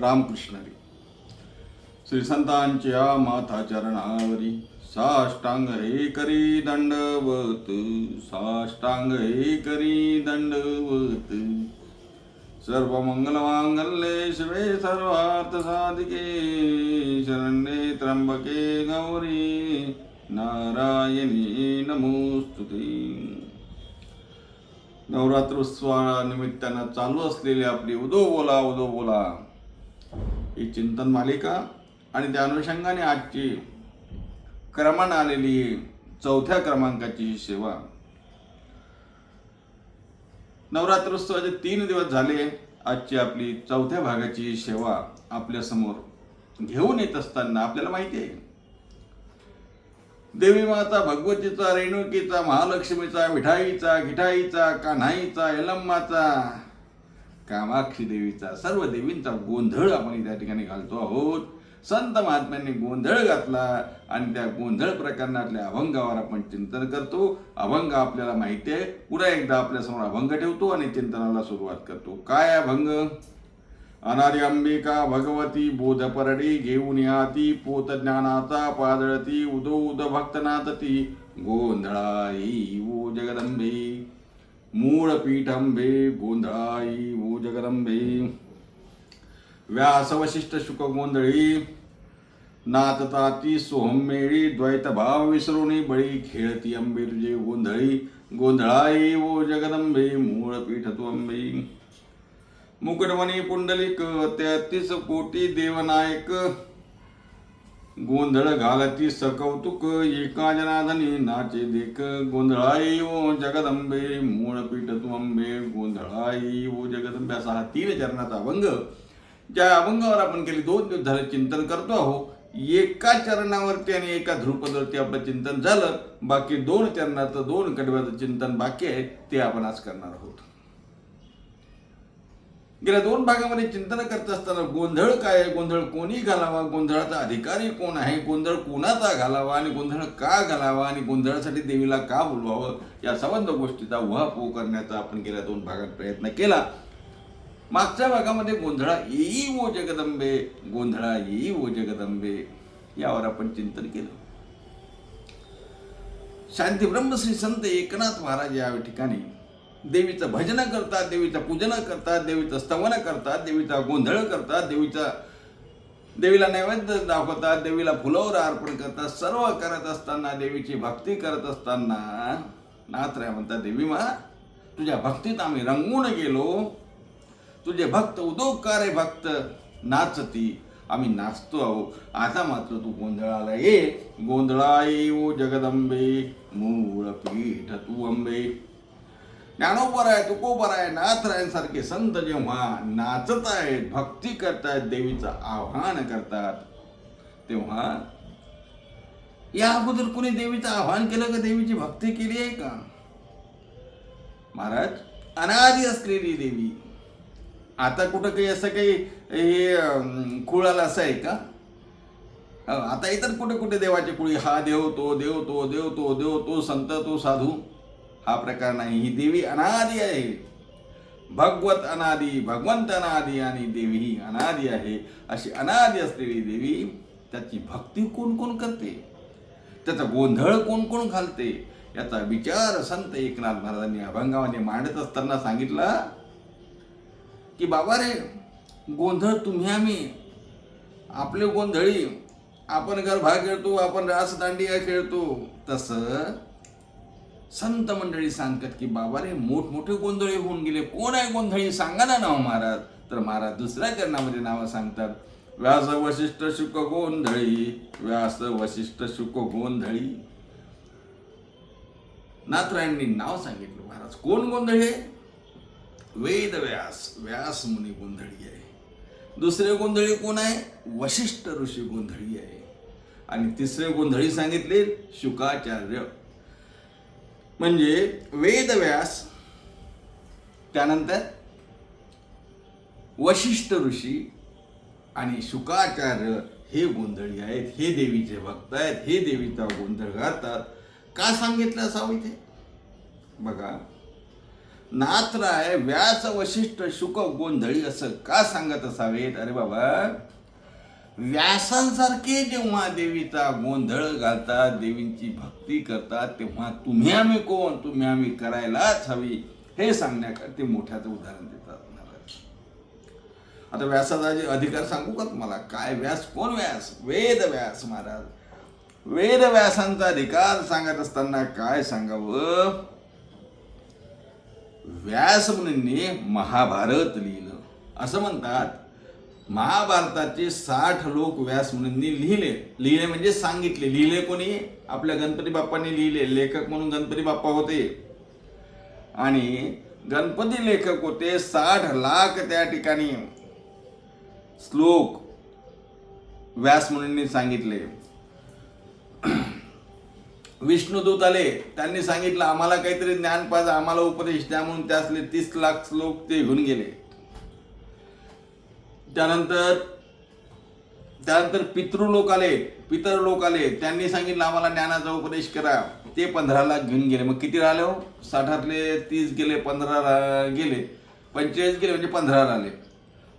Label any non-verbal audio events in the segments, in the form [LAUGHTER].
रामकृष्णारी। श्री संतांच्या माथा चरणावरी साष्टांग हे करी दंडवत साष्टांग हे करी दंडवत। सर्व मंगल मांगल्ये शिवे सर्वार्थ साधिके शरण्ये त्र्यंबके गौरी नारायणी नमोस्तुते। नवरात्रोत्सवानिमित्तानं चालू असलेली आपली उदो बोला उदो बोला ही चिंतन मालिका आणि त्या अनुषंगाने आजची क्रमान आलेली चौथ्या क्रमांकाची ही सेवा. नवरात्रोत्सवाचे तीन दिवस झाले आजची आपली चौथ्या भागाची ही सेवा आपल्यासमोर घेऊन येत असताना आपल्याला माहिती आहे. देवी माता भगवतीचा रेणुकीचा महालक्ष्मीचा विठाईचा गिठाईचा कान्हाईचा यलम्माचा कामाक्षी देवीचा सर्व देवींचा गोंधळ आपण त्या ठिकाणी घालतो आहोत. संत महात्म्यांनी गोंधळ घातला आणि त्या गोंधळ प्रकरणातल्या अभंगावर आपण चिंतन करतो. अभंग आपल्याला माहिती आहे. पुन्हा एकदा आपल्यासमोर अभंग ठेवतो आणि चिंतनाला सुरुवात करतो. काय अभंग? अनारी अंबिका भगवती बोधपरडी घेऊन याती पोत ज्ञानाचा पादळती उदो उद भक्तनाथती गोंधळाई ओ जगदंबे. मूळ पीठंबे गोंधळाई ओ जगदंबे व्यास गोंधळी नातताती सोहमेळी द्वैतभाव विसरुणी बळी खेळती अंबे तुझे गोंधळी। गोंधळाई ओ जगदंबे मूळ पीठ तू अंबे मुकुटमणी पुंडलिक तेहतीस कोटी देवनायक। गोंधळ घालती सकौतुक एका जनाधनी नाचे देख गोंधळाई ओ जगदंबे मूळ पीठ तू अंबे गोंधळाई ओ जगदंबे असा हा तीन चरणाचा अभंग. ज्या अभंगावर आपण गेली दोन दिवस झाले चिंतन करतो आहो. एका चरणावरती आणि एका ध्रुपदावरती आपलं चिंतन झालं. बाकी दोन चरणाचं दोन कडव्याचं चिंतन बाकी आहे ते आपण आज करणार आहोत. गेल्या दोन भागामध्ये चिंतन करत असताना गोंधळ काय आहे? गोंधळ कोणी घालावा? गोंधळाचा अधिकारी कोण आहे? गोंधळ कोणाचा घालावा? आणि गोंधळ का घालावा? आणि गोंधळासाठी देवीला का बोलवावं? या संबंध गोष्टीचा उहापोह करण्याचा आपण गेल्या दोन भागात प्रयत्न केला. मागच्या भागामध्ये गोंधळा येई वो जगदंबे गोंधळा येई ओ जगदंबे यावर आपण चिंतन केलं. शांती ब्रह्मश्री संत एकनाथ महाराज या ठिकाणी देवीचं भजन करतात देवीचं पूजन करतात देवीचं स्तवन करतात देवीचा गोंधळ करतात देवीचा देवीला नैवेद्य दाखवतात देवीला फुलावर अर्पण करतात सर्व करत असताना देवीची भक्ती करत असताना नाथराय म्हणतात देवी मा तुझ्या भक्तीत आम्ही रंगून गेलो. तुझे भक्त उदोकारे भक्त नाचती. आम्ही नाचतो आहो. आता मात्र तू गोंधळाला ये. गोंधळा ये ओ जगदंबे मूळ पीठ तू अंबे. ज्ञानोबर आहे तुकोबर आहे नाथरायांसारखे संत जेव्हा नाचत आहेत भक्ती करतायत देवीचं आव्हान करतात तेव्हा या अगोदर कुणी देवीचं आव्हान केलं का? देवीची भक्ती केली आहे का? महाराज अनादी असलेली देवी. आता कुठं काही असं काही हे कुळाला असं आहे का? हो, आता इतर कुठे कुठे देवाचे कुळी हा देव तो देव तो देव तो देव तो संत तो साधू. हा प्रकार नाही. ही देवी अनादी आहे. भगवत अनादी भगवंत अनादी आणि देवी ही अनादी आहे. अशी अनादी असलेली देवी त्याची भक्ती कोण कोण करते? त्याचा गोंधळ कोण कोण घालते? याचा विचार संत एकनाथ महाराजांनी अभंगामध्ये मांडत असताना सांगितला की बाबा रे गोंधळ तुम्ही आम्ही. आपले गोंधळी आपण गरभा खेळतो आपण रासदांडिया खेळतो. तसं संत मंडळी सांगतात की बाबा रे मोठमोठे गोंधळी होऊन गेले. कोण आहे गोंधळी? सांगा ना नाव महाराज. तर महाराज दुसऱ्या चरणामध्ये नावं सांगतात. व्यास वशिष्ठ शुक गोंधळी व्यास वशिष्ठ शुक गोंधळी. नाथरायांनी नाव सांगितलं. महाराज कोण गोंधळी आहे? वेद व्यास. व्यास मुनी गोंधळी आहे. दुसरे गोंधळी कोण आहे? वशिष्ठ ऋषी गोंधळी आहे. आणि तिसरे गोंधळी सांगितले शुकाचार्य म्हणजे वेदव्यास त्यानंतर वशिष्ठ ऋषी आणि शुकाचार्य हे गोंधळी आहेत हे देवीचे भक्त आहेत हे देवीचा गोंधळ घालतात. का सांगितलं असावं इथे बघा नाथराय व्यास वशिष्ठ शुक गोंधळी असं का सांगत असावेत? अरे बाबा व्यासांसारखे जेव्हा देवीचा गोंधळ घालतात देवींची भक्ती करतात तेव्हा तुम्ही आम्ही कोण? तुम्ही आम्ही करायलाच हवी. हे सांगण्याकरते मोठ्याचं उदाहरण देतात महाराज. आता व्यासाचा जे अधिकार सांगू का तुम्हाला? काय व्यास? कोण व्यास? वेद व्यास महाराज. वेद व्यासांचा अधिकार सांगत असताना काय सांगावं? व्यास मुनींनी महाभारत लिहिलं. असं म्हणतात महाभारताचे साठ लोक व्यास मुनींनी लिहिले. लिहिले म्हणजे सांगितले. लिहिले कोणी? आपल्या गणपती बाप्पांनी लिहिले. लेखक म्हणून गणपती बाप्पा होते. आणि गणपती लेखक होते साठ लाख त्या ठिकाणी श्लोक व्यास मुनींनी सांगितले. विष्णुदूत आले. त्यांनी सांगितलं आम्हाला काहीतरी ज्ञान पाहिजे आम्हाला उपदेश द्या म्हणून त्यासले तीस लाख श्लोक ते घेऊन गेले. त्यानंतर त्यानंतर पितृलोक आले पितर लोक आले. त्यांनी सांगितलं आम्हाला ज्ञानाचा उपदेश करा. ते पंधरा लाख घेऊन गेले. मग किती राहिले हो? साठातले तीस गेले पंधरा रा- गेले. पंचेचाळीस गेले म्हणजे पंधरा राहिले.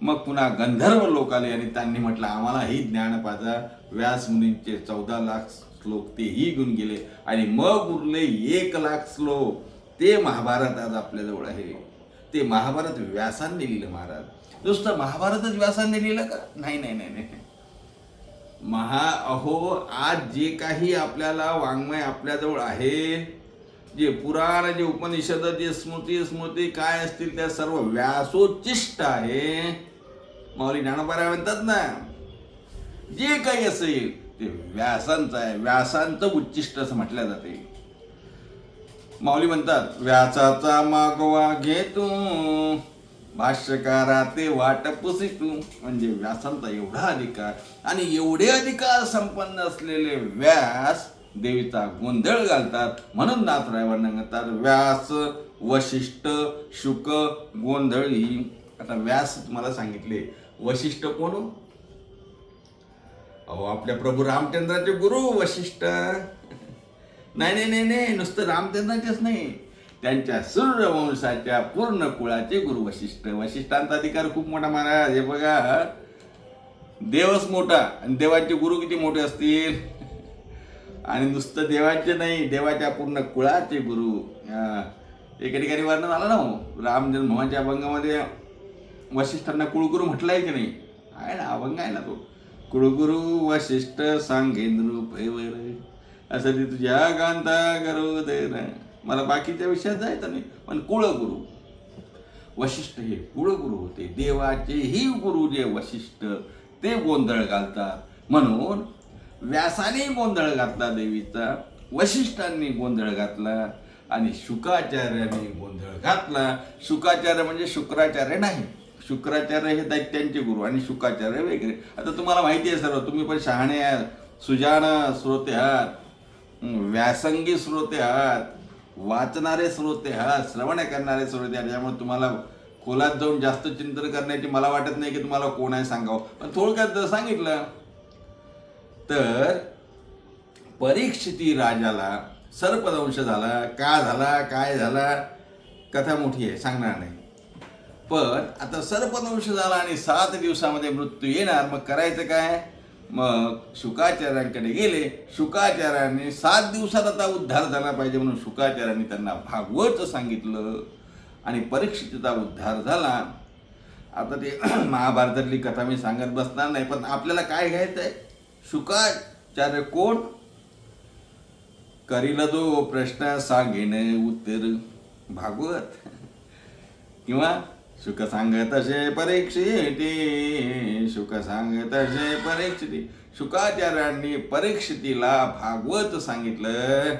मग पुन्हा गंधर्व लोक आले आणि त्यांनी म्हटलं आम्हालाही ज्ञान पाजा व्यास मुनींचे चौदा लाख श्लोक तेही घेऊन गेले. आणि मग उरले एक लाख श्लोक. ते महाभारत आज आपल्याजवळ आहे. ते महाभारत व्यासांनी लिहिलं महाराज. नुसतं महाभारतच व्यासांनी लिहिलं का? नाही नाही नाही नाही. महा अहो आज जे काही आपल्याला वाङ्मय आपल्याजवळ आहे जे पुराण जे उपनिषद जे स्मृती स्मृती काय असतील त्या सर्व व्यासोच्चिष्ट आहे. माऊली ज्ञानपाऱ्या म्हणतात ना जे काही असेल ते व्यासांचं आहे. व्यासांचं उच्चिष्ट असं म्हटलं जाते. माऊली म्हणतात व्यासाचा मागोवा घे तू भाष्यकारा ते वाट पुसी तू म्हणजे व्यासांचा एवढा अधिकार आणि एवढे अधिकार संपन्न असलेले व्यास देवीचा गोंधळ घालतात. म्हणून नाथराय वर्णन व्यास वशिष्ठ शुक गोंधळी आता व्यास तुम्हाला सांगितले. वशिष्ठ कोण हो? अहो आपल्या प्रभू रामचंद्राचे गुरु वशिष्ठ. नाही नाही नाही नाही नुसतं रामचंद्राचेच नाही. त्यांच्या सूर्यवंशाच्या पूर्ण कुळाचे गुरु वशिष्ठ वशिष्ठांचा अधिकार खूप मोठा महाराज. हे बघा देवच मोठा आणि देवाचे गुरु किती मोठे असतील? आणि नुसतं देवाचे नाही देवाच्या पूर्ण कुळाचे गुरु. अं, एका ठिकाणी वर्णन आलं ना हो राम जन्मोहनच्या अभंगामध्ये वशिष्ठांना कुळगुरू म्हटलंय की नाही? आहे ना अभंग आहे ना तो. कुळगुरू वशिष्ठ सांगेन रूप असं ते तुझ्या गांता गरोदर. मला बाकीच्या विषयात जायचं नाही पण कुळगुरू. वशिष्ठ हे कुळगुरू होते. देवाचेही गुरु जे वशिष्ठ ते गोंधळ घालतात. म्हणून व्यासाने गोंधळ घातला देवीचा वशिष्ठांनी गोंधळ घातला आणि शुकाचार्याने गोंधळ घातला. शुकाचार्य म्हणजे शुक्राचार्य नाही. शुक्राचार्य हे दैत्यांचे गुरु आणि शुकाचार्य वगैरे आता तुम्हाला माहिती आहे सर्व तुम्ही पण शहाणे आहात. सुजाण श्रोते आहात. व्यासंगी श्रोते आहात. वाचणारे श्रोते हा श्रवण करणारे श्रोते आहे त्यामुळे तुम्हाला खोलात जाऊन जास्त चिंतन करण्याची मला वाटत नाही की तुम्हाला कोण आहे सांगावं. पण थोडक्यात जर सांगितलं तर परीक्षिती राजाला सर्पदंश झाला. का झाला? काय झाला? कथा मोठी आहे सांगणार नाही. पण आता सर्पदंश झाला आणि सात दिवसामध्ये मृत्यू येणार मग करायचं काय? मग शुकाचार्यांकडे गेले. शुकाचार्यांनी सात दिवसात आता उद्धार झाला पाहिजे म्हणून शुकाचार्यांनी त्यांना भागवत सांगितलं आणि परीक्षितचा उद्धार झाला. आता ते [CLEARS THROAT] महाभारतातली कथा मी सांगत बसणार नाही पण आपल्याला काय घ्यायचं आहे? शुकाचार्य कोण? करील जो प्रश्न सांगेन उत्तर भागवत. किंवा शुक सांगत असे परीक्षिती शुक सांगत असे परीक्षिती शुकाचार्यांनी परीक्षितीला भागवत सांगितलं.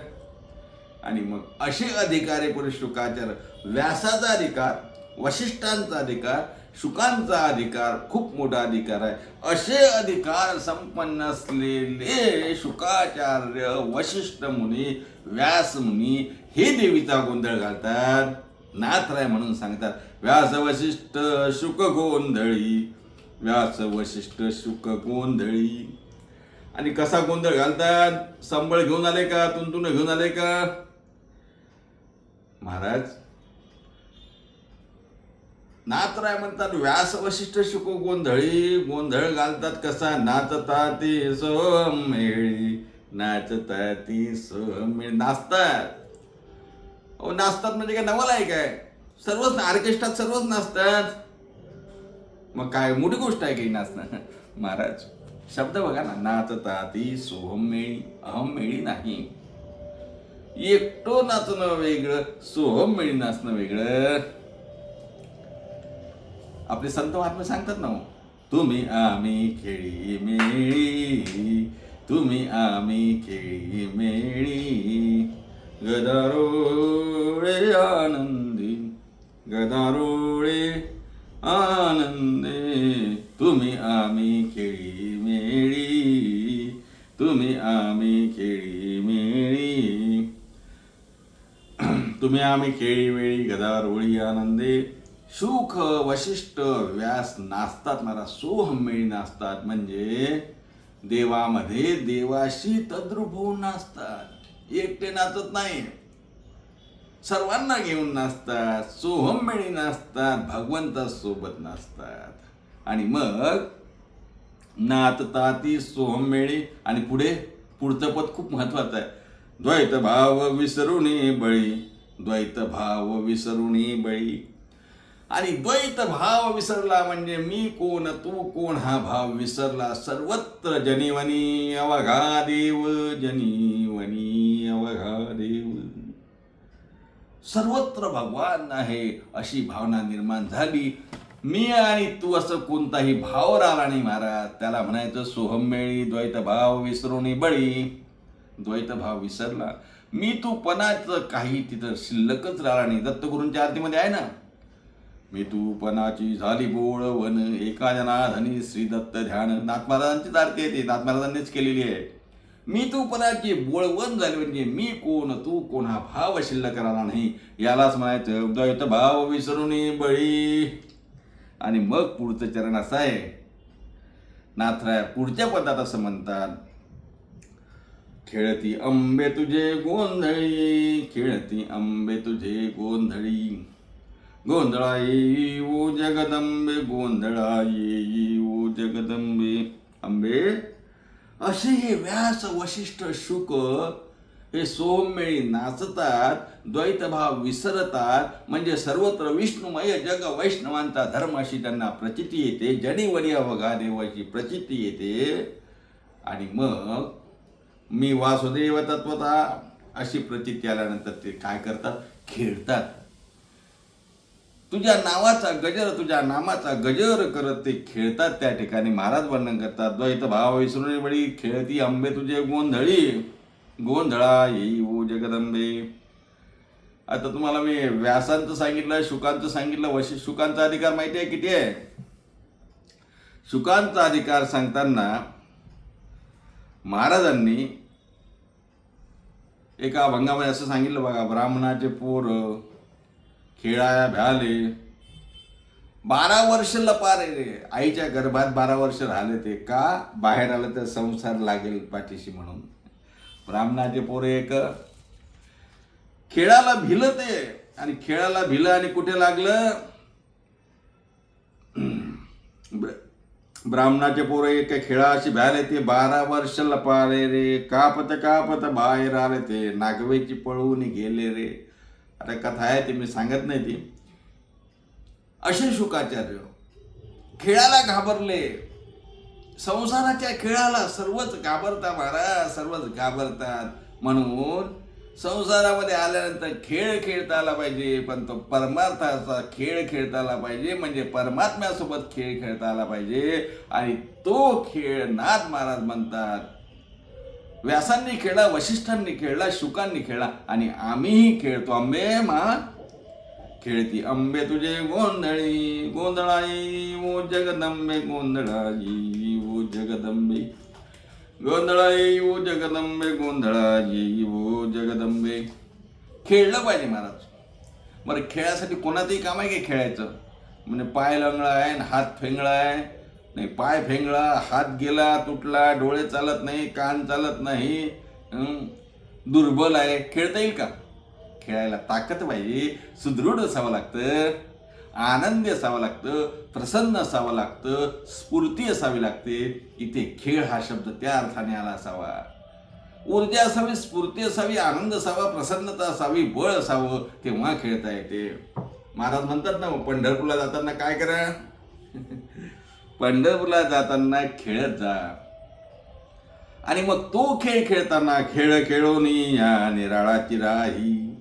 आणि मग असे अधिकारी पुरुष शुकाचार्य व्यासाचा अधिकार वशिष्ठांचा अधिकार शुकांचा अधिकार खूप मोठा अधिकार आहे. असे अधिकार संपन्न असलेले शुकाचार्य वशिष्ठ मुनी व्यास मुनी हे देवीचा गोंधळ घालतात. नाथराय म्हणून सांगतात व्यास वशिष्ठ शुक गोंधळी व्यास वशिष्ठ शुक गोंधळी. आणि कसा गोंधळ घालतात? संबळ घेऊन आले का? तुंतुन घेऊन आले का? महाराज नाथराय म्हणतात व्यास वशिष्ठ शुक गोंधळी गोंधळ घालतात कसा? नाचता ती सोमेळी नाचता ती सोमेळी नाचतात. अहो नाचतात म्हणजे काय नवल आहे काय? सर्वच ऑर्केस्ट्रात सर्वच नाचतात. मग काय मोठी गोष्ट आहे काही नाचणं? [LAUGHS] महाराज शब्द बघा ना नाचता ती सोहम मेळी अहम मेळी नाही. एकटो नाचणं वेगळं सोहम मेळी नाचणं वेगळं. आपले संत महात्मे सांगतात ना हो, तुम्ही आम्ही खेळी मेळी तुम्ही आम्ही खेळी मेळी. गदारोळे आनंदी गदारोळे आनंदे. तुम्ही आम्ही खेळी मेळी तुम्ही आम्ही खेळी मेळी. तुम्ही आम्ही खेळी वेळी गदारोळी आनंदे. सुख वशिष्ठ व्यास नाचतात मला सोहमेळी नाचतात. म्हणजे देवामध्ये देवाशी तद्रूप होऊन नाचतात. एकटे नाचत नाही. सर्वांना घेऊन नाचतात सोहमेळी नाचतात भगवंतासोबत नाचतात. आणि मग नाचता ती सोहमेळी आणि पुढे पुढचं पद खूप महत्वाचं आहे. द्वैत भाव विसरुणी बळी द्वैत भाव विसरुणी बळी. आणि द्वैत भाव विसरला म्हणजे मी कोण तू कोण हा भाव विसरला? सर्वत्र जनिवनी अवघा देव जनिवनी. देव सर्वत्र भगवान आहे अशी भावना निर्माण झाली. मी आणि तू असं कोणताही भाव राहिला नाही महाराज त्याला म्हणायचं सोहमेळी द्वैत भाव विसरून बळी. द्वैत भाव विसरला. मी तू पणाचं काही तिथं शिल्लकच राहिला नाही. दत्तगुरूंच्या आरतीमध्ये आहे ना? मी तू पणाची झाली बोळ वन एका जनाधनी श्री दत्त ध्यान. नाथ महाराजांचीच आरती आहे ती. नाथ महाराजांनीच केलेली आहे. मी तू पदाचे बोळवण झाले म्हणजे मी कोण तू कोणा? भाव शिल्लक करणार नाही. यालाच म्हणायचं द्वैत भाव विसरून बळी. आणि मग पुढचं चरण असं आहे. नाथराय पुढच्या पदात असं म्हणतात खेळती अंबे तुझे गोंधळी खेळती अंबे तुझे गोंधळी. गोंधळा येई ओ जगदंबे गोंधळा येई ओ जगदंबे. अंबे असे हे व्यास वशिष्ठ शुक हे सोममेळी नाचतात द्वैतभाव विसरतात म्हणजे सर्वत्र विष्णुमय जग वैष्णवांचा धर्म अशी त्यांना प्रचिती येते जडीवडी अवघा देवाची प्रचिती येते. आणि मग मी वासुदेव तत्वता अशी प्रचिती आल्यानंतर ते काय करतात? खेळतात. तुझ्या नावाचा गजर तुझ्या नामाचा गजर करत ते खेळतात त्या ठिकाणी. महाराज वर्णन करतात द्वैत भाव विसरून बळी खेळती आंबे तुझे गोंधळी गोंधळा येई ओ जगदंबे. आता तुम्हाला मी व्यासांचं सांगितलं शुकांचं सांगितलं वशी शुकांचा अधिकार माहिती आहे किती आहे? शुकांचा अधिकार सांगताना महाराजांनी एका अभंगामध्ये असं सांगितलं बघा ब्राह्मणाचे पोर खेळाया भ्याले. बारा वर्ष लपारे रे. आईच्या गर्भात बारा वर्ष राहिले ते का? बाहेर आलं तर संसार लागेल पाठीशी म्हणून. ब्राह्मणाचे पोरे एक. खेळाला भिलं ते आणि खेळाला भिलं आणि कुठे लागलं? ब्राह्मणाचे पोरं एक खेळाशी भ्याले ते. बारा वर्ष लपाले रे. कापत कापत बाहेर आले ते. नागवेची पळवून गेले रे. आता कथा आहे ती मी सांगत नाही ती. असे शुकाचार्य खेळाला घाबरले. संसाराच्या खेळाला सर्वच घाबरता महाराज सर्वच घाबरतात. म्हणून संसारामध्ये आल्यानंतर खेळ खेळता आला पाहिजे पण तो परमार्थाचा खेळ खेळता आला पाहिजे म्हणजे परमात्म्यासोबत खेळ खेळता आला पाहिजे. आणि तो खेळ नाथ महाराज म्हणतात. व्यासांनी खेळला वशिष्ठांनी खेळला शुकांनी खेळला आणि आम्हीही खेळतो. आंबे मा खेळती. आंबे तुझे गोंधळी गोंधळाई ओ जगदंबे गोंधळाई ओ जगदंबे गोंधळाई ओ जगदंबे गोंधळाई ओ जगदंबे. खेळलं पाहिजे महाराज. बरं खेळासाठी कोणातही काम आहे की खेळायचं? म्हणजे पाय लंगळा आहे आणि हात फेंगळा आहे. नाही पाय फेंगळा हात गेला तुटला डोळे चालत नाही कान चालत नाही दुर्बल आहे. खेळता येईल का? खेळायला ताकद पाहिजे. सुदृढ असावं लागतं. आनंदी असावं लागतं. प्रसन्न असावं लागतं. स्फूर्ती असावी लागते. इथे खेळ हा शब्द त्या अर्थाने आला असावा. ऊर्जा असावी स्फूर्ती असावी आनंद असावा प्रसन्नता असावी बळ असावं तेव्हा खेळता येते. महाराज म्हणतात ना हो, पंढरपूरला जाताना काय करा? [LAUGHS] पंढरपूरला जाताना खेळत जा. आणि मग तो खेळ खेळताना खेळ खेळोनी या निराळाची राही.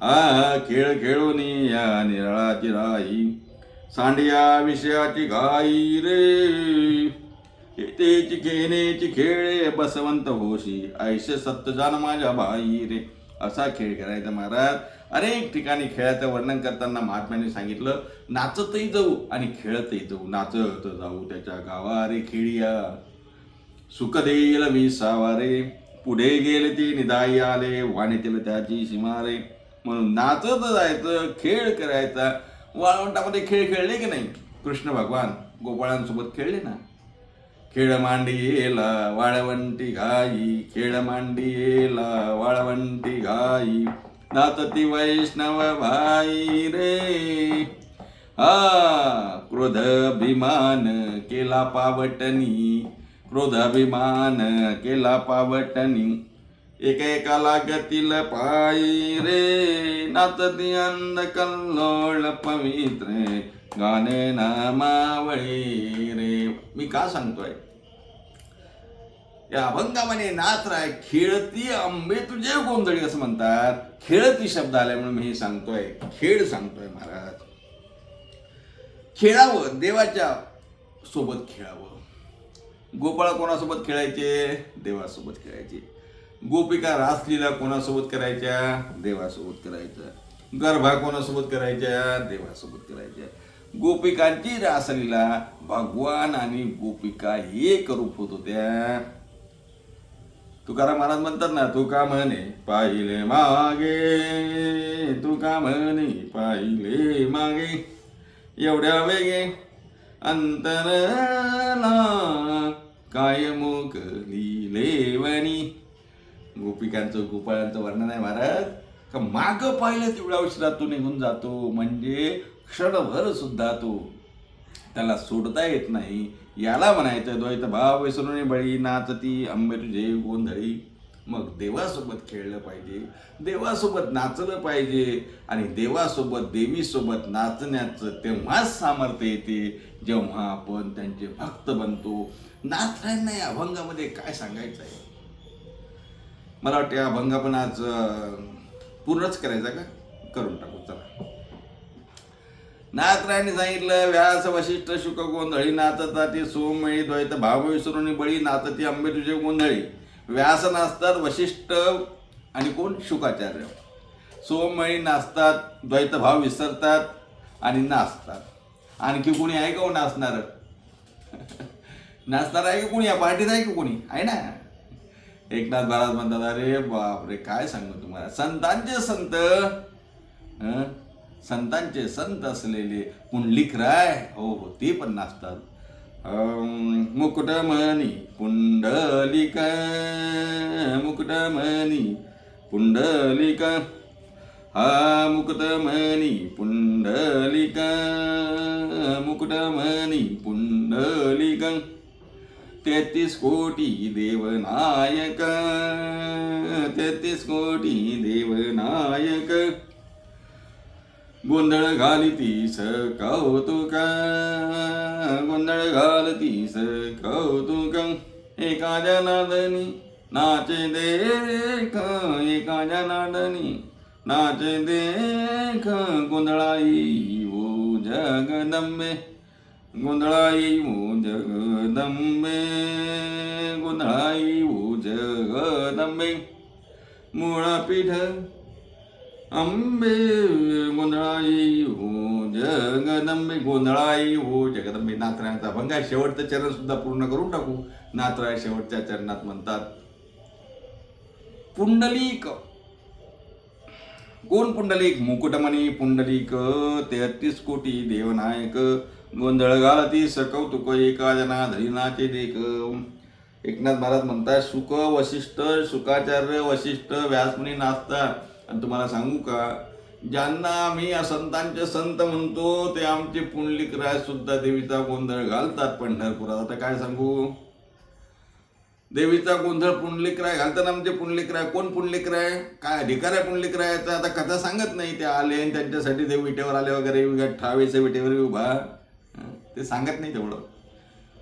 हा खेळ खेळोनी या निराळाची राही. सांडिया विषयाची घाई रे. तेची घेण्याची खेळे बसवंत होशी. ऐशे सत्य माझ्या भाई रे. असा खेळ खेळायचा महाराज. अनेक ठिकाणी खेळाचं वर्णन करताना महात्म्यांनी सांगितलं नाचतही जाऊ आणि खेळतही जाऊ. नाचत जाऊ त्याच्या गावा रे खेळिया सुख देईल विसावारे पुढे गेले ती निदाई आले वाणीतील त्याची सीमा रे म्हणून नाचत जायचं खेळ करायचा. वाळवंटामध्ये खेळ खेळले की नाही? कृष्ण भगवान गोपाळांसोबत खेळले ना? खेळ मांडियेला वाळवंटी घाई खेळ मांडियेला वाळवंटी घाई नातती वैष्णव भाई रे हा क्रोध अभिमान केला पावटनी क्रोध अभिमान केला पावटनी एकेकाला गतील पायी रे नातती अंध कल्लोळ पवित्र गाणे नामावळी रे. मी का सांगतोय? या अभंगामध्ये नाच राय खेळती आंबे तुझे गोंधळी असं म्हणतात. खेळती शब्द आल्यामुळे मी सांगतोय. खेळ सांगतोय महाराज. खेळावं देवाच्या सोबत खेळावं. गोपाळ कोणासोबत खेळायचे? देवासोबत खेळायचे. गोपिका रासलीला कोणासोबत करायच्या? देवासोबत करायच्या गरभा कोणासोबत करायच्या? देवासोबत करायच्या. गोपिकांची रासलीला भगवान आणि गोपिका एक रूप होत होत्या. तुकाराम महाराज म्हणतात ना तुका म्हणे पाहिले मागे? तुका म्हणे पाहिले मागे? एवढ्या वेगे अंतरला काय मुख लिहिलेवणी गोपिकांचं गोपाळांचं वर्णन आहे महाराज. का माग पाहिलं तेवढ्या उशिरात तो निघून जातो. म्हणजे क्षणभर सुद्धा तो त्याला सोडता येत नाही. याला म्हणायचं द्वैत भाव विसरून बळी नाचती आंबे तुझे गोंधळी. मग देवासोबत खेळलं पाहिजे देवासोबत नाचलं पाहिजे आणि देवासोबत देवीसोबत नाचण्याचं तेव्हाच सामर्थ्य येते जेव्हा आपण त्यांचे भक्त बनतो. नाथरायांना या अभंगामध्ये काय सांगायचं आहे? मला वाटते अभंग आपण आज पूर्णच करायचा का? करून टाकू चला. नाथरायांनी सांगितलं व्यास वशिष्ठ शुक गोंधळी नाचता ती सोमळी द्वैत भाव विसरून बळी नाचती आंबे तुझे गोंधळी. व्यास नाचतात वशिष्ठ आणि कोण? शुकाचार्य. सोमळी नाचतात द्वैत भाव विसरतात आणि नाचतात. आणखी कोणी आहे का हो नाचणार? नाचणार आहे की कोणी? या पार्टीत आहे की कोणी? आहे ना. एकनाथ महाराज म्हणतात अरे बापरे काय सांगू तुम्हाला? संतांचे संत हं? संतांचे संत असलेले पुंडलिक राय हो हो ते पण नाचतात. मुकुटमणी पुंडलिक मुकुटमणी पुंडलिक हा मुकुटमणी पुंडलिक मुकुटमणी पुंडलिक तेहतीस कोटी देवनायक तेहतीस कोटी देवनायक गोंधळ घालितीस कौतुक गोंधळ घालतीस कौतुक एखाद्या नादनी नाचे देख एखाद्या नादनी नाचे देख. गोंधळाई ओ जगदंबे गोंधळाई ओ जगदंबे गोंधळाई ओ जगदंबे मुळा पीठ अंबे गोंधळाई हो जगदंबे गोंधळाई हो जगदंबे नाथरायांचा अभंग आहे शेवटचं चरण सुद्धा पूर्ण करून टाकू नाथराय शेवटच्या चरणात म्हणतात पुंडलिक कोण पुंडलिक मुकुटमणी पुंडलिक तेहतीस कोटी देवनायक गोंधळ घालती सकौतुक एका जना धरीनाचे देख एकनाथ महाराज म्हणतात सुख वशिष्ठ सुखाचार्य वशिष्ठ व्यासमुनी नाचतात आणि तुम्हाला सांगू का ज्यांना आम्ही संतांचे संत म्हणतो ते आमचे पुंडलिक राय सुद्धा देवीचा गोंधळ घालतात पंढरपुरात. आता काय सांगू? देवीचा गोंधळ पुंडलिक राय घालताना आमचे पुंडलिक राय कोण पुंडलिक राय? काय अधिकार आहे पुंडलिक रायाचा? आता कथा सांगत नाही ते आले आणि त्यांच्यासाठी देव विटेवर आले वगैरे ठावेचे विटेवर उभा. ते सांगत नाही तेवढं.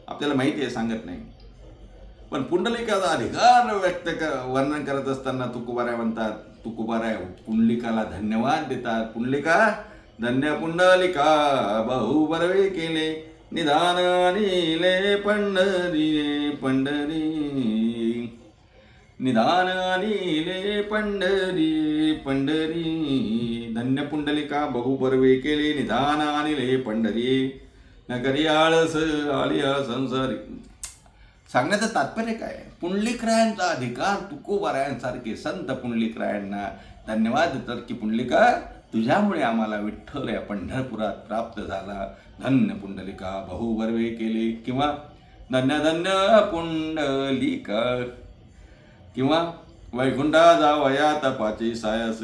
आपल्याला माहिती आहे सांगत नाही. पण पुंडलिकाचा अधिकार व्यक्त क वर्णन करत असताना तुकोबाराय म्हणतात तुकोबाराय पुंडलिकाला धन्यवाद देतात. पुंडलिका धन्य पुंडलिका बहु बरवे केले. निधान नीले पंढरी पंढरी. निधान नीले पंढरी पंढरी. धन्य पुंडलिका बहु बरवे केले. निधान आणिले पंढरी. नगरी आळस आलिया संसारी. सांगण्याचं तात्पर्य काय पुंडलिकरायांचा अधिकार तुकोबारायांसारखे संत पुंडलिकरायांना धन्यवाद देतात की पुंडलिका तुझ्यामुळे आम्हाला विठ्ठल या पंढरपुरात प्राप्त झाला. धन्य पुंडलिका बहुबर्वे केले. किंवा धन्य धन्य पुंडलिका. किंवा वैकुंठा जावया तपाचे सायास.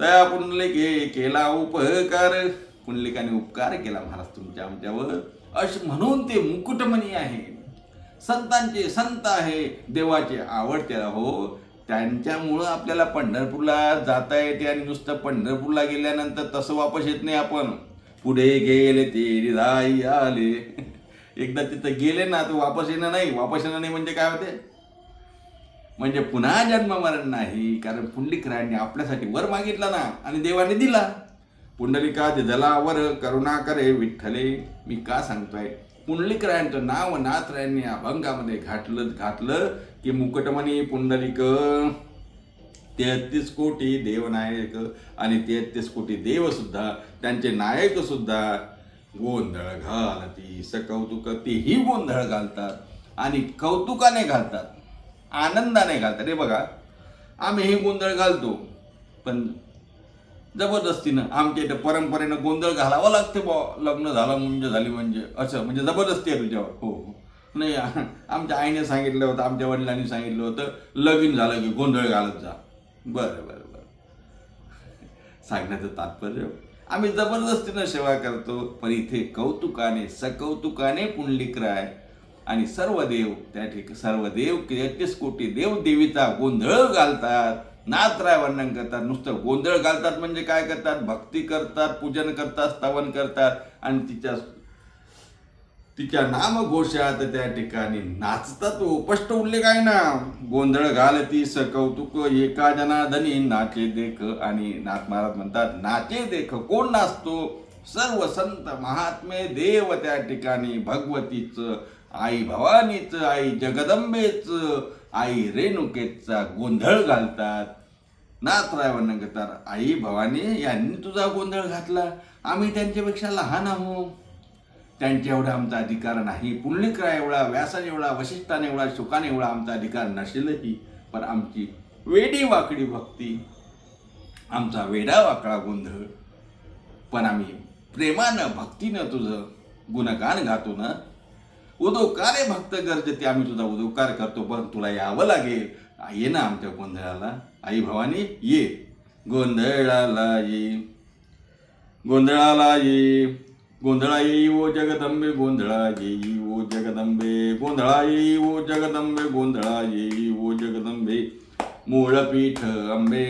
तया पुंडलिके केला उपकार. पुंडलिकाने उपकार केला महाराज तुमच्या आमच्यावर. अश म्हणून ते मुकुटमणी आहे. संतांचे संत आहे देवाचे आवडते हो त्यांच्यामुळं आपल्याला पंढरपूरला जाता येते आणि नुसतं पंढरपूरला गेल्यानंतर तसं वापस येत नाही आपण. पुढे गेले ते रिधाई आले. [LAUGHS] एकदा तिथं गेले ना तर वापस येणं नाही. वापस येणं नाही म्हणजे काय होते? म्हणजे पुन्हा जन्म मरण नाही कारण पुंडलिकरायांनी आपल्यासाठी वर मागितला ना आणि देवाने दिला. पुंडलिका दिदला वर करुणा करे विठ्ठले मी का सांगतोय? पुंडलिकरायांचं नाव नाथरायांनी अभंगामध्ये घातलं घातलं की मुकटमणी पुंडलिक तेहतीस कोटी देवनायक आणि तेहतीस कोटी देवसुद्धा त्यांचे नायकसुद्धा गोंधळ घालती सकौतुक तेही गोंधळ घालतात आणि कौतुकाने घालतात आनंदाने घालतात. रे बघा आम्ही हे गोंधळ घालतो पण जबरदस्तीनं आमच्या इथं परंपरेनं गोंधळ घालावा लागते बुवा. लग्न झालं म्हणजे झाली म्हणजे. असं म्हणजे जबरदस्ती आहे तुझ्यावर. हो हो. नाही आमच्या आईने सांगितलं होतं आमच्या वडिलांनी सांगितलं होतं लगीन झालं की गोंधळ घालत जा. बरं बरं बरं. सांगण्याचं तात्पर्य? आम्ही जबरदस्तीनं सेवा करतो पण इथे कौतुकाने सकौतुकाने पुंडलिकराय आणि सर्व देव त्या ठिकाणी सर्व देव तेहतीस कोटी देव देवीचा गोंधळ घालतात. नाथराय वर्णन करतात नुसतं गोंधळ घालतात म्हणजे काय करतात? भक्ती करतात पूजन करतात स्तवन करतात आणि तिच्या तिच्या नामघोषात त्या ठिकाणी नाचतात. उपष्ट उल्लेख आहे ना? गोंधळ घालती स कौतुक एका जनाधनी नाचे देख आणि नाथ महाराज म्हणतात नाचे देख कोण नाचतो? सर्व संत महात्मे देव त्या ठिकाणी भगवतीचं आई भवानीचं आई जगदंबेचं आई रेणुकेचा गोंधळ घालतात. नाथराय वर्णन आई भवानी यांनी तुझा गोंधळ घातला. आम्ही त्यांच्यापेक्षा लहान आहोत. त्यांच्या एवढा आमचा अधिकार नाही. पुण्यकरा एवढा व्यासाने एवढा वशिष्ठाने एवढा शुकाने एवढा आमचा अधिकार नसेलही. पण आमची वेडी वाकडी भक्ती आमचा वेडा वाकडा गोंधळ. पण आम्ही प्रेमानं भक्तीनं तुझं गुणगान गातो ना उदोकारे भक्त गरजते आम्ही तुझा उदोकार करतो पण तुला यावं लागेल. ये ना आमच्या गोंधळाला. आई भवानी ये. गोंधळाला ये. गोंधळाला ये. गोंधळा येई ओ जगदंबे गोंधळा येई ओ जगदंबे. गोंधळा येई ओ जगदंबे गोंधळा येई ओ जगदंबे. मूळपीठ अंबे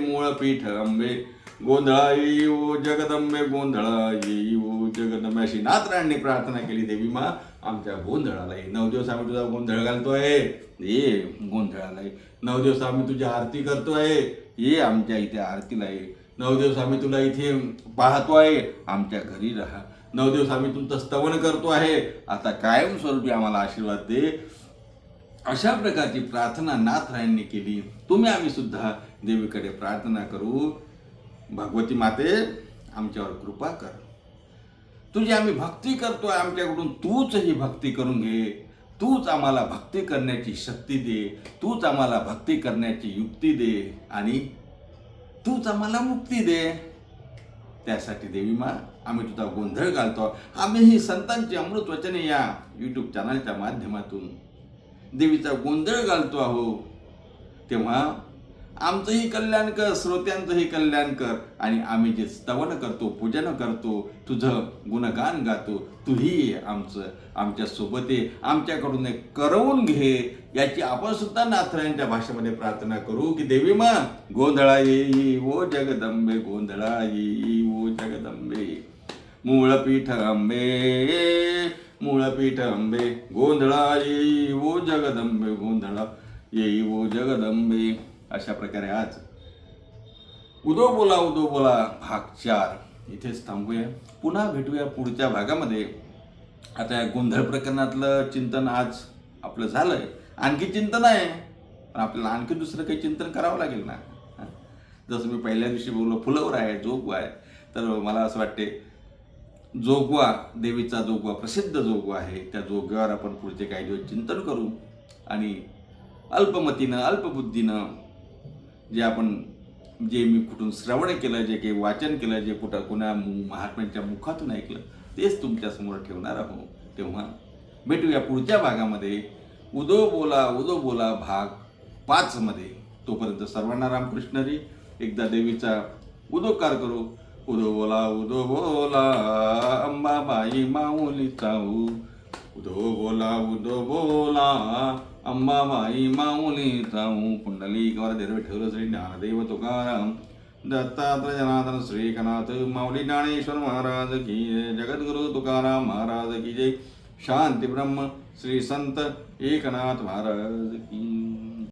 मूळपीठ अंबे. गोंधळा येऊ ओ जगदंबे गोंधळा येई ओ जगदंबे अशी नाथराणी प्रार्थना केली देवी मा. आमच्या गोंधळाला ये नऊ दिवस आम्ही तुझा गोंधळ घालतोय. ये गोंधळाला ये नऊ दिवस आम्ही तुझी आरती करतोय. ये आमच्या इथे आरतीला ये नऊ दिवस आम्ही तुला इथे पाहतो आहे आमच्या घरी राहा. नऊ दिवस आम्ही तुमचं स्तवन करतो आहे आता कायमस्वरूपी आम्हाला आशीर्वाद दे. अशा प्रकारची प्रार्थना नाथरायांनी केली. तुम्ही आम्ही सुद्धा देवीकडे प्रार्थना करू. भगवती माते आमच्यावर कृपा कर. तुझी आम्ही भक्ती करतोय आमच्याकडून तूच ही भक्ती करून घे. तूच आम्हाला भक्ती करण्याची शक्ती दे. तूच आम्हाला भक्ती करण्याची युक्ती दे आणि तूच आम्हाला मुक्ती दे. त्यासाठी देवी मा आम्ही तुझा गोंधळ घालतो. आम्ही ही संतांची अमृत वचने या यूट्यूब चॅनलच्या माध्यमातून देवीचा गोंधळ घालतो आहो. तेव्हा आमचंही कल्याण कर श्रोत्यांचंही कल्याण कर. आणि आम्ही जे स्तवन करतो पूजन करतो तुझं गुणगान गातो तूही ये आमचं आमच्यासोबत ये आमच्याकडून एक करवून घे याची आपण सुद्धा नाथरायांच्या भाषेमध्ये प्रार्थना करू की देवी मा गोंधळा येई ओ जगदंबे गोंधळा येई ओ जगदंबे मूळपीठ अंबे मूळपीठ अंबे गोंधळा येई ओ जगदंबे गोंधळा येई ओ जगदंबे. अशा प्रकारे आज. उदो बोला उदो बोला भाग चार. इथेच थांबूया. पुन्हा भेटूया पुढच्या भागामध्ये. आता या गोंधळ प्रकरणातलं चिंतन आज आपलं झालंय. आणखी चिंतन आहे पण आपल्याला आणखी दुसरं काही चिंतन करावं लागेल ना? जसं मी पहिल्या दिवशी बोललो फुलवर आहे जोगवा आहे. तर मला असं वाटते जोगवा देवीचा जोगवा प्रसिद्ध जोगवा आहे. त्या जोगव्यावर आपण पुढचे काही दिवस चिंतन करू. आणि अल्पमतीनं अल्पबुद्धीनं जे आपण जे मी कुठून श्रवण केलं जे काही वाचन केलं जे कुठं कुणा महात्म्यांच्या मुखातून ऐकलं तेच तुमच्यासमोर ठेवणार आहोत तेव्हा भेटूया पुढच्या भागामध्ये. उदो बोला उदो बोला भाग पाचमध्ये. तोपर्यंत सर्वांना रामकृष्णरी एकदा देवीचा उदोकार करू. उदो बोला उदो बोला अंबाबाई माऊली चाऊ उदो बोला उदो बोला. अंबाबाई माऊली ताऊ कुंडली वरदेव ठेवलं श्री ज्ञानदेव तुकाराम. दत्तात्रय जनार्दन श्रीकनाथ माऊली ज्ञानेश्वर महाराज की जय. जगद्गुरु तुकाराम महाराज की जय. शांती ब्रह्म श्री संत एकनाथ महाराज की